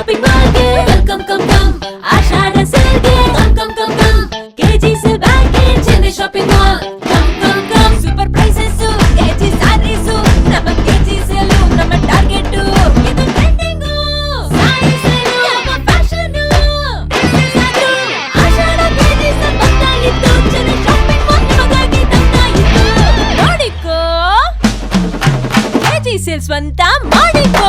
Shopping ಮಾಲ್ಗೆ welcome come come ಆಷಾಢ ಸೇಲ್ಗೆ come come come come KG sale bank Chennai shopping mall come come come super prices KG salaries ನಮ್ಮ KG sale ನಮ್ಮ target ಇದು trending sari sale ನಮ್ಮ fashion ಆಷಾಢ KG sale ಬಂದಾಗಿತ್ತು. Chennai shopping mall ನಿಮಗಾಗಿ ತಂದಾಗಿತ್ತು ನೋಡಿಕೋ. KG sale ಸ್ವಂತ ಮಾಡಿಕೋ.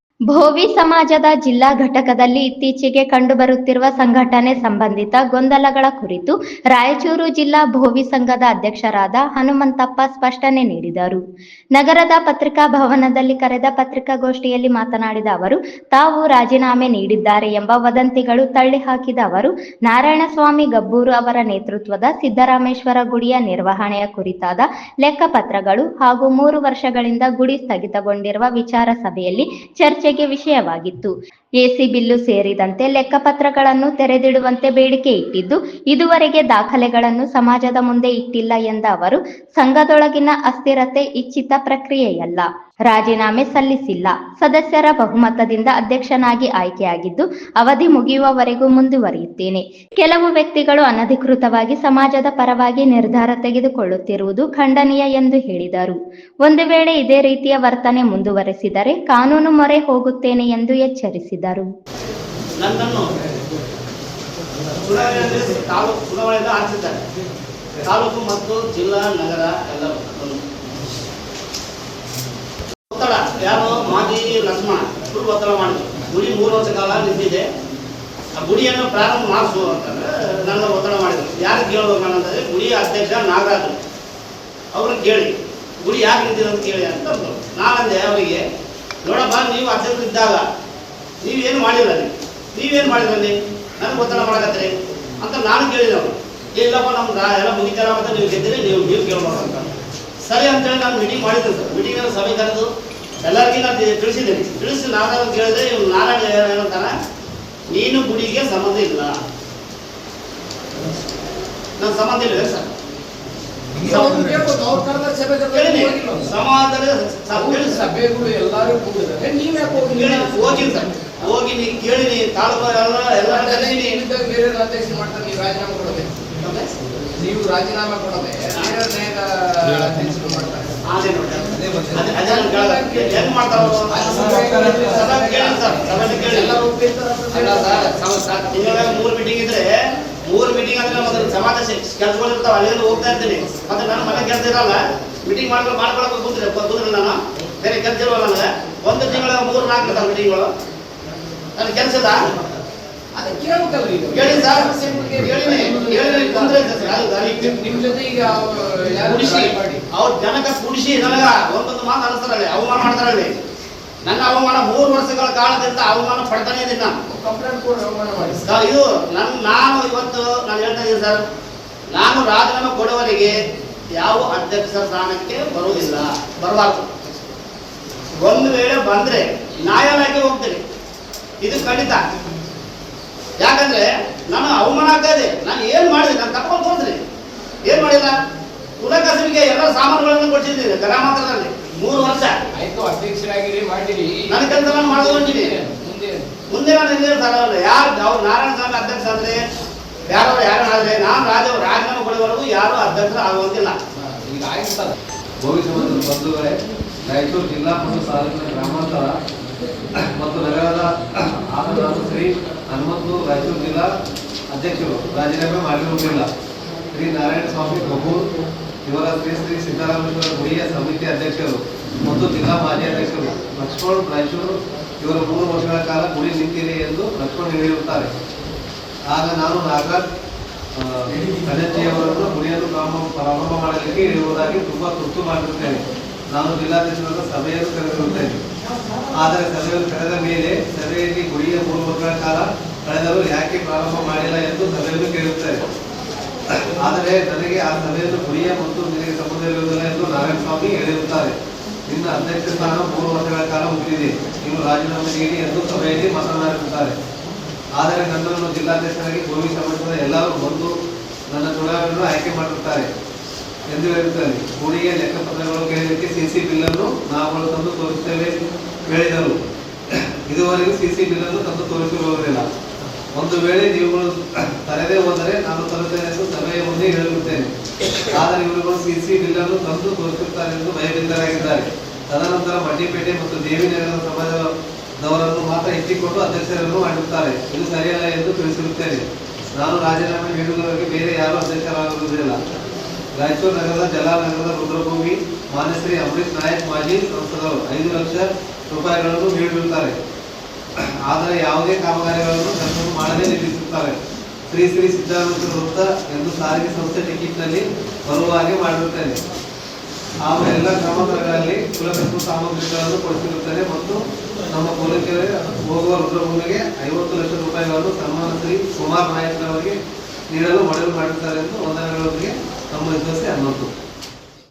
Bhovi ಸಮಾಜದ ಜಿಲ್ಲಾ ಘಟಕದಲ್ಲಿ ಇತ್ತೀಚೆಗೆ ಕಂಡುಬರುತ್ತಿರುವ ಸಂಘಟನೆ ಸಂಬಂಧಿತ ಗೊಂದಲಗಳ ಕುರಿತು ರಾಯಚೂರು ಜಿಲ್ಲಾ ಭೋವಿ ಸಂಘದ ಅಧ್ಯಕ್ಷರಾದ ಹನುಮಂತಪ್ಪ ಸ್ಪಷ್ಟನೆ ನೀಡಿದರು. ನಗರದ ಪತ್ರಿಕಾ ಭವನದಲ್ಲಿ ಕರೆದ ಪತ್ರಿಕಾಗೋಷ್ಠಿಯಲ್ಲಿ ಮಾತನಾಡಿದ ಅವರು, ತಾವು ರಾಜೀನಾಮೆ ನೀಡಿದ್ದಾರೆ ಎಂಬ ವದಂತಿಗಳು ತಳ್ಳಿಹಾಕಿದ ಅವರು, ನಾರಾಯಣಸ್ವಾಮಿ ಗಬ್ಬೂರು ಅವರ ನೇತೃತ್ವದ ಸಿದ್ದರಾಮೇಶ್ವರ ಗುಡಿಯ ನಿರ್ವಹಣೆಯ ಕುರಿತಾದ ಲೆಕ್ಕಪತ್ರಗಳು ಹಾಗೂ ಮೂರು ವರ್ಷಗಳಿಂದ ಗುಡಿ ಸ್ಥಗಿತಗೊಂಡಿರುವ ವಿಚಾರ ಸಭೆಯಲ್ಲಿ ಚರ್ಚೆಗೆ ವಿಷಯವಾಗಿತ್ತು. ಎಸಿ ಬಿಲ್ಲು ಸೇರಿದಂತೆ ಲೆಕ್ಕಪತ್ರಗಳನ್ನು ತೆರೆದಿಡುವಂತೆ ಬೇಡಿಕೆ ಇಟ್ಟಿದ್ದು, ಇದುವರೆಗೆ ದಾಖಲೆಗಳನ್ನು ಸಮಾಜದ ಮುಂದೆ ಇಟ್ಟಿಲ್ಲ ಎಂದ ಅವರು, ಸಂಘದೊಳಗಿನ ಅಸ್ಥಿರತೆ ಇಚ್ಛಿತ ಪ್ರಕ್ರಿಯೆಯಲ್ಲ. ರಾಜೀನಾಮೆ ಸಲ್ಲಿಸಿಲ್ಲ. ಸದಸ್ಯರ ಬಹುಮತದಿಂದ ಅಧ್ಯಕ್ಷನಾಗಿ ಆಯ್ಕೆಯಾಗಿದ್ದು, ಅವಧಿ ಮುಗಿಯುವವರೆಗೂ ಮುಂದುವರಿಯುತ್ತೇನೆ. ಕೆಲವು ವ್ಯಕ್ತಿಗಳು ಅನಧಿಕೃತವಾಗಿ ಸಮಾಜದ ಪರವಾಗಿ ನಿರ್ಧಾರ ತೆಗೆದುಕೊಳ್ಳುತ್ತಿರುವುದು ಖಂಡನೀಯ ಎಂದು ಹೇಳಿದರು. ಒಂದು ವೇಳೆ ಇದೇ ರೀತಿಯ ವರ್ತನೆ ಮುಂದುವರೆಸಿದರೆ ಕಾನೂನು ಮೊರೆ ಹೋಗುತ್ತೇನೆ ಎಂದು ಎಚ್ಚರಿಸಿದರು. ಚುನಾವಣೆಯಲ್ಲಿ ತಾಲೂಕು ಮತ್ತು ಜಿಲ್ಲಾ, ನಗರ ಎಲ್ಲ ಒತ್ತಡ. ಯಾರು ಮಾಜಿ ಲಕ್ಷ್ಮಣ ಫುಲ್ ಒತ್ತಡ ಮಾಡಿದ್ರು. ಗುಡಿ ಮೂರು ವರ್ಷ ಕಾಲ ನಿಂತಿದೆ. ಆ ಗುಡಿಯನ್ನು ಪ್ರಾರಂಭ ಮಾಡಿಸು ಅಂತಂದ್ರೆ ನನ್ನ ಒತ್ತಡ ಮಾಡಿದ್ರು. ಯಾರು ಕೇಳಬೇಕು ಅಂತಂದ್ರೆ ಗುಡಿ ಅಧ್ಯಕ್ಷ ನಾಗರಾಜು. ಅವ್ರನ್ನ ಕೇಳಿ, ಗುಡಿ ಯಾಕೆ ನಿಂತಿದೆ ಅಂತ ಕೇಳಿ ಅಂತ ಅಂದ್ರು. ನಾನಂದೆ ಅವರಿಗೆ, ನೋಡಪ್ಪ, ನೀವು ಅಧ್ಯಕ್ಷರು ಇದ್ದಾಗ ನೀವೇನು ಮಾಡಿಲ್ಲ ನೀವು ನೀವೇನು ನೀವು ನನಗೆ ಒತ್ತಡ ಮಾಡಕತ್ತೀರಿ? ಅಂತ ನಾನು ಕೇಳಿದೆ ಅವರು. ಇಲ್ಲಪ್ಪ ನಮ್ಮ ನಾ ಎಲ್ಲ ಮುಗಿತಾರ ಅಂತ ನೀವು ಗೆದ್ದಿರಿ ನೀವು ನೀವು ಕೇಳ್ಬೋದು ಅಂತ. ಸರಿ ಅಂತೇಳಿ ನಾನು ಮೀಟಿಂಗ್ ಮಾಡಿದ್ದೆ ಸರ್. ಮೀಟಿಂಗಲ್ಲಿ ಸಭೆ ಕರೆದು ಎಲ್ಲರಿಗೂ ನಾನು ತಿಳಿಸಿದೆ ತಿಳಿಸಿದ್ದೀನಿ. ತಿಳಿಸಿ ನಾನು ಕೇಳಿದ್ರೆ ಇವ್ನು ನಾರಾಯಣ ಏನಂತಾನೆ ನೀನು ಗುಡಿಗೆ ಸಂಬಂಧ ಇಲ್ಲ. ನನ್ನ ಸಂಬಂಧ ಇಲ್ಲ ಸರ್. ಸಮಾಜದಲ್ಲಿ ಸಭೆಗಳು ಎಲ್ಲರೂ ಹೋಗಿದ್ದಾರೆ ನೀವ್ ಹೋಗಿ ಹೋಗಿಲ್ಲ ಸರ್. ಹೋಗಿ ನೀ ಕೇಳಿನಿ ತಾಲೂಕು ಎಲ್ಲ ಎಲ್ಲ ಕರೀನಿ ಇದ್ದಾಗ ಬೇರೆ ಮಾಡ್ತಾರೆ ನೀವು ರಾಜೀನಾಮೆ ಕೊಡೋದೆ. ನೀವು ರಾಜೀನಾಮೆ ಕೊಡೋದೆ. ಅಧ್ಯಕ್ಷರು ಮಾಡ್ತಾರೆ. ನಾನು ಮೂರು ಮೀಟಿಂಗ್ ಇದ್ರೆ ಮೂರ್ ಮೀಟಿಂಗ್ ಅಂದ್ರೆ ಮತ್ತೆ ಸಮಾಜ ಕೆಲಸಗಳು ಇರ್ತಾವ ಅಲ್ಲಿಂದ ಹೋಗ್ತಾ ಇರ್ತೀನಿ. ಮತ್ತೆ ನನ್ನ ಮನೆ ಕೆಲಸ ಇರಲ್ಲ ಮೀಟಿಂಗ್ ಮಾಡ್ಕೊಂಡು ಮಾಡ್ಕೊಳಕ್ ಕೂತ್ರೆ ಕೂತ್ರೆ ನಾನು. ಬೇರೆ ಕೆಲಸ ನನಗೆ. ಒಂದು ತಿಂಗಳ ಮೂರು ನಾಲ್ಕು ಇರ್ತಾವ ಮೀಟಿಂಗ್ಗಳು ನನ್ನ ಕೆಲಸ ಇದ ಅದೇ ಕೇಳ್ಬೇಕಲ್ಲ ಈಗ ಕೇಳಿ ಸರ್ ಹೇಳಿ ಹೇಳಿನಿ. ತೊಂದರೆ ಸರ್ ಅದು ಜೊತೆ ಈಗ ಅವ್ರು ಕುಡಿಸಿ ಜನಕ ಕುಡಿಸಿ ನನಗ ಒಂದೊಂದು ಮಾತು ಅನಿಸ್ತಾರಲ್ಲಿ ಅವಮಾನ ಮಾಡ್ತಾರಲ್ಲಿ. ನನ್ನ ಅವಮಾನ ಮೂರು ವರ್ಷಗಳ ಕಾಲದಿಂದ ಅವಮಾನ ಪಡ್ತಾನೆ ಇದ್ದೀನಿ ನಾನು. ಕಂಪ್ಲೇಂಟ್ ಕೂಡ ಅವಮಾನ ಮಾಡಿ. ಸರ್, ಇದು ನನ್ ನಾನು ಇವತ್ತು ನಾನು ಹೇಳ್ತಾ ಇದ್ದೀನಿ ಸರ್. ನಾನು ರಾಜೀನಾಮೆ ಕೊಡುವವರೆಗೆ ಯಾವ ಅಧ್ಯಕ್ಷ ಸ್ಥಾನಕ್ಕೆ ಬರುವುದಿಲ್ಲ. ಬರಬಾರ್ದು. ಒಂದು ವೇಳೆ ಬಂದ್ರೆ ನ್ಯಾಯಾಲಯಕ್ಕೆ ಹೋಗ್ತೀನಿ. ಇದು ಖಂಡಿತ. ಯಾಕಂದ್ರೆ ನಾನು ಅವಮಾನ ಆಗ್ತಾ ಇದೆ. ನಾನು ಏನು ಮಾಡಿದೆ? ನಾನು ತಪ್ಪೊಂದು ತೋರಿಸ್ರಿ ಏನು ಮಾಡಿಲ್ಲ? ಕುಲಕಸವಿಗೆ ಎಲ್ಲ ಸಾಮಾನುಗಳನ್ನು ಕೊಡ್ಸಿದ್ದೀನಿ ಗ್ರಾಮಾಂತರದಲ್ಲಿ. ಮೂರು ವರ್ಷ. ಆಯ್ತು ಅಧ್ಯಕ್ಷರಾಗಿರಿ ಮಾಡಿರಿ ನನ್ನ ಕೆಲಸ ನಾನು ಮಾಡ್ಕೊಂಡಿದ್ದೀನಿ ಮುಂದೆ ನಾನು ಎಲ್ಲ ಸರ್ ಯಾರು ಅವ್ರು ನಾರಾಯಣ ಸ್ವಾಮಿ ಅಧ್ಯಕ್ಷ ಅಂದ್ರೆ ಯಾರು ಯಾರು ಆದ್ರೆ ನಾನು ರಾಜ ರಾಜೀನಾಮೆ ಕೊಡುವವರೆಗೂ ಯಾರು ಅಧ್ಯಕ್ಷ ಆಗುವಂತಿಲ್ಲ. ಈಗ ಈಗ ಸರ್. ಭವಿಷ್ಯದ ಬಂಧುಗಳೇ ರಾಯಚೂರು ಜಿಲ್ಲಾ ಮತ್ತು ತಾಲೂಕಿನ ಗ್ರಾಮಾಂತರ ಮತ್ತು ನಗರದ ಆಸನದ ಶ್ರೀ ಹನುಮಂತು ರಾಯಚೂರು ಜಿಲ್ಲಾ ಅಧ್ಯಕ್ಷರು, ರಾಜೀನಾಮೆ ಮಾಡಿರುವುದಿಲ್ಲ. ಶ್ರೀ ನಾರಾಯಣ ಸ್ವಾಮಿ ಕಪೂರ್ ಇವರ ಶ್ರೀ ಶ್ರೀ ಸಿದ್ದರಾಮೇಶ್ವರ ಗುಡಿಯ ಸಮಿತಿ ಅಧ್ಯಕ್ಷರು ಮತ್ತು ಜಿಲ್ಲಾ ಮಾಜಿ ಅಧ್ಯಕ್ಷರು. ಲಕ್ಷ್ಮಣ್ ರಾಯಚೂರು, ಇವರ ಮೂರು ವರ್ಷಗಳ ಕಾಲ ಗುಡಿ ನಿಂತಿದೆ ಎಂದು ಲಕ್ಷ್ಮಣ್ ಹೇಳಿರುತ್ತಾರೆ. ಆಗ ನಾನು ನಾಗರಾಜ್ ಕಣಜಿಯವರನ್ನು ಗುಡಿಯನ್ನು ಪ್ರಾರಂಭ ಪ್ರಾರಂಭ ಮಾಡಲಿಕ್ಕೆ ಇರುವುದಾಗಿ ತುಂಬಾ ತುರ್ತು ಮಾಡಿರುತ್ತೇನೆ. ನಾನು ಜಿಲ್ಲಾಧ್ಯಕ್ಷರ ಸಭೆಯನ್ನು ಕರೆದಿರುತ್ತೇನೆ. ಆದರೆ ಸಭೆಯನ್ನು ಕರೆದ ಮೇಲೆ ಸಭೆಯಲ್ಲಿ ಗುಡಿಯ ಮೂರು ಕಾಲ ಕಳೆದರೂ ಯಾಕೆ ಪ್ರಾರಂಭ ಮಾಡಿಲ್ಲ ಎಂದು ಸಭೆಯನ್ನು ಕೇಳುತ್ತೇವೆ ಆದರೆ ನನಗೆ ಆ ಸಭೆಯನ್ನು ಗುರಿಯ ಮತ್ತು ನಿನಗೆ ಸಂಬಂಧ ಇರುವುದಿಲ್ಲ ಎಂದು ನಾರಾಯಣ ಸ್ವಾಮಿ ಹೇಳಿರುತ್ತಾರೆ. ನಿನ್ನ ಅಧ್ಯಕ್ಷ ಸ್ಥಾನ ಮೂರು ವರ್ಷಗಳ ಕಾಲ ಮುಗಿದಿದೆ. ನೀವು ರಾಜೀನಾಮೆ ನೀಡಿ ಎಂದು ಸಭೆಯಲ್ಲಿ ಮಾತನಾಡುತ್ತಿದ್ದಾರೆ ಆದರೆ ನನ್ನನ್ನು ಜಿಲ್ಲಾಧ್ಯಕ್ಷರಾಗಿ ಭೂಮಿ ಸಮಾಜದ ಎಲ್ಲರೂ ಬಂದು ನನ್ನ ಚುನಾವಣೆಯನ್ನು ಆಯ್ಕೆ ಮಾಡಿರುತ್ತಾರೆ ಎಂದು ಹೇಳುತ್ತಾರೆ ಕೂಡಿಗೆ ಲೆಕ್ಕಪತ್ರಗಳು ಕೇಳಲಿಕ್ಕೆ ಸಿಸಿ ಬಿಲ್ಲನ್ನು ನಾವುಗಳು ತಂದು ತೋರಿಸುತ್ತೇವೆ ಹೇಳಿದರು. ಇದುವರೆಗೂ ಸಿಸಿ ಬಿಲ್ಲನ್ನು ತಂದು ತೋರಿಸಿರುವುದಿಲ್ಲ. ಒಂದು ವೇಳೆ ನೀವುಗಳು ತರದೇ ಹೋದರೆ ನಾನು ತರುತ್ತೇನೆ ಎಂದು ಸಭೆಯ ಮುಂದೆ ಹೇಳಿರುತ್ತೇನೆ ಆದರೆ ಇವರುಗಳು ಸಿಸಿ ಬಿಲ್ಲನ್ನು ತಂದು ತೋರಿಸುತ್ತಾರೆ ಎಂದು ಭಯಭೀತರಾಗಿದ್ದಾರೆ. ತದನಂತರ ಮಡ್ಡಿಪೇಟೆ ಮತ್ತು ದೇವಿನಗರ ಸಮಾಜದವರನ್ನು ಮಾತ್ರ ಇಟ್ಟಿಕೊಂಡು ಅಧ್ಯಕ್ಷರನ್ನು ಮಾಡುತ್ತಾರೆ ಇದು ಸರಿಯಲ್ಲ ಎಂದು ತಿಳಿಸಿರುತ್ತೇನೆ. ನಾನು ರಾಜೀನಾಮೆ ನೀಡುವುದರಲ್ಲಿ ಬೇರೆ ಯಾರೂ ಅಧ್ಯಕ್ಷರಾಗುವುದಿಲ್ಲ. ರಾಯಚೂರು ನಗರದ ಜಲಾನಗರದ ರುದ್ರಭೂಮಿ ಮಾನ್ಯಶ್ರೀ ಅಮೃತ್ ನಾಯಕ್ ಮಾಜಿ ಸಂಸದರು. ಐದು ಲಕ್ಷ ರೂಪಾಯಿಗಳನ್ನು ನೀಡಿರುತ್ತಾರೆ. ಆದರೆ ಯಾವುದೇ ಕಾಮಗಾರಿಗಳನ್ನು ಸರ್ಕಾರ ಮಾಡದೆ ನಿಲ್ಲಿಸುತ್ತಾರೆ. ಶ್ರೀ ಶ್ರೀ ಸಿದ್ದರಾಮಯ್ಯ ವೃತ್ತ ಎಂದು ಸಾರಿಗೆ ಸಂಸ್ಥೆ ಟಿಕೆಟ್ನಲ್ಲಿ ಬರುವ ಹಾಗೆ ಮಾಡಿರುತ್ತೇನೆ. ಹಾಗೂ ಎಲ್ಲ ಗ್ರಾಮಾಂತರಗಳಲ್ಲಿ ಕುಲಕಸು ಸಾಮಗ್ರಿಗಳನ್ನು ಕೊಡಿಸಿರುತ್ತೇನೆ ಮತ್ತು ನಮ್ಮ ಕುಲಕ್ಕೆ ಹೋಗುವ ರುದ್ರಭೂಮಿಗೆ ಐವತ್ತು ಲಕ್ಷ ರೂಪಾಯಿಗಳನ್ನು ಸನ್ಮಾನ ಶ್ರೀ ಕುಮಾರ್ ನಾಯಕ್ ಅವರಿಗೆ ನೀಡಲು ಮನವಿ ಮಾಡಿರುತ್ತಾರೆ ಎಂದು ವಂದನೆಗಳೊಂದಿಗೆ ನಮ್ಮ ವಿಶ್ವಾಸ ಹನುಮಂತು